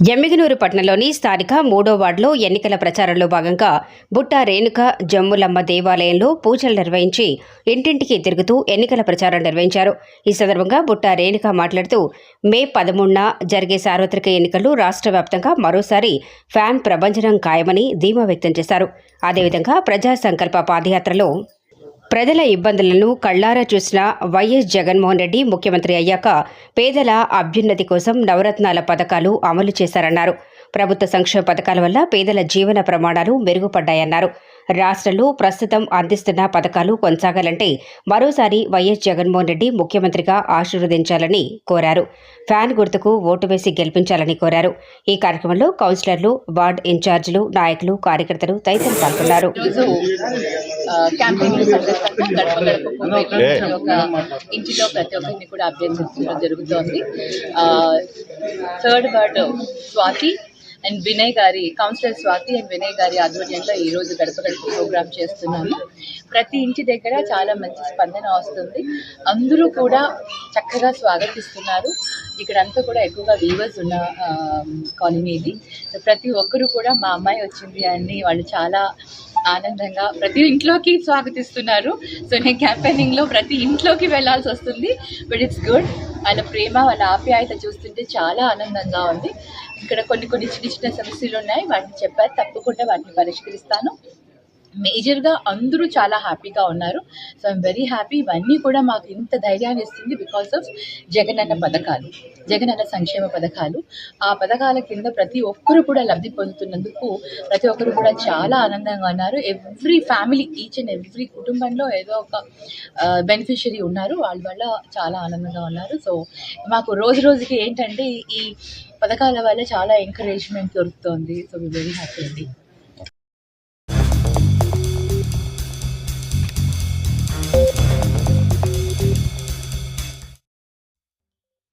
ఎమ్మిగనూరు పట్టణంలోని స్థానిక మూడో వార్డులో ఎన్నికల ప్రచారంలో భాగంగా బుట్ట రేణుక జమ్ములమ్మ దేవాలయంలో పూజలు నిర్వహించి ఇంటింటికి తిరుగుతూ ఎన్నికల ప్రచారం నిర్వహించారు. ఈ సందర్భంగా బుట్ట రేణుక మాట్లాడుతూ మే పదమూడున జరిగే సార్వత్రిక ఎన్నికలు రాష్ట్ర వ్యాప్తంగా మరోసారి ఫ్యాన్ ప్రభంజనం ఖాయమని ధీమా వ్యక్తం చేశారు. అదేవిధంగా ప్రజా సంకల్ప పాదయాత్రలో ప్రజల ఇబ్బందులను కళ్ళారా చూసిన వైఎస్ జగన్మోహన్ రెడ్డి ముఖ్యమంత్రి అయ్యాక పేదల అభ్యున్నతి కోసం నవరత్నాల పథకాలు అమలు చేశారన్నారు. ప్రభుత్వ సంక్షేమ పథకాల వల్ల పేదల జీవన ప్రమాణాలు మెరుగుపడ్డాయన్నారు. రాష్ట్రంలో ప్రస్తుతం అందిస్తున్న పథకాలు కొనసాగాలంటే మరోసారి వైఎస్ జగన్మోహన్ రెడ్డి ముఖ్యమంత్రిగా ఆశీర్వదించాలని కోరారు. ఫ్యాన్ గుర్తుకు ఓటు వేసి గెలిపించాలని కోరారు. ఈ కార్యక్రమంలో కౌన్సిలర్లు వార్డ్ ఇన్ఛార్జీలు నాయకులు కార్యకర్తలు తదితరులు పాల్గొన్నారు. ఇంటిలో ప్రతి ఒక్కరిని కూడా అభ్యర్థించడం జరుగుతోంది third ward Swathi and Vinay గారి కౌన్సిలర్ స్వాతి అండ్ వినయ్ గారి ఆధ్వర్యంలో ఈ రోజు గడప గడప ప్రోగ్రామ్ చేస్తున్నాము. ప్రతి ఇంటి దగ్గర చాలా మంచి స్పందన వస్తుంది. అందరూ కూడా చక్కగా స్వాగతిస్తున్నారు. ఇక్కడంతా కూడా ఎక్కువగా వీవర్స్ ఉన్న కాలనీ ఇది. ప్రతి ఒక్కరు కూడా మా అమ్మాయి వచ్చింది అని వాళ్ళు చాలా ఆనందంగా ప్రతి ఇంట్లోకి స్వాగతిస్తున్నారు. సో నేను క్యాంపెయినింగ్లో ప్రతి ఇంట్లోకి వెళ్ళాల్సి వస్తుంది. బట్ ఇట్స్ గుడ్ వాళ్ళ ప్రేమ వాళ్ళ ఆప్యాయత చూస్తుంటే చాలా ఆనందంగా ఉంది. ఇక్కడ కొన్ని కొన్ని చిన్న చిన్న సమస్యలు ఉన్నాయి. వాటిని చెప్పారు. తప్పకుండా వాటిని పరిష్కరిస్తాను. మేజర్గా అందరూ చాలా హ్యాపీగా ఉన్నారు. So I'm very happy. ఇవన్నీ కూడా మాకు ఇంత ధైర్యాన్ని ఇస్తుంది బికాస్ ఆఫ్ జగనన్న పథకాలు జగనన్న సంక్షేమ పథకాలు. ఆ పథకాల కింద ప్రతి ఒక్కరు కూడా లబ్ధి పొందుతున్నందుకు ప్రతి ఒక్కరు కూడా చాలా ఆనందంగా ఉన్నారు. Every family each and every కుటుంబంలో ఏదో ఒక బెనిఫిషరీ ఉన్నారు. వాళ్ళ వల్ల చాలా ఆనందంగా ఉన్నారు. సో మాకు రోజు రోజుకి ఏంటంటే ఈ పథకాల వల్ల చాలా ఎంకరేజ్మెంట్ దొరుకుతుంది. సో వెరీ హ్యాపీ అండి.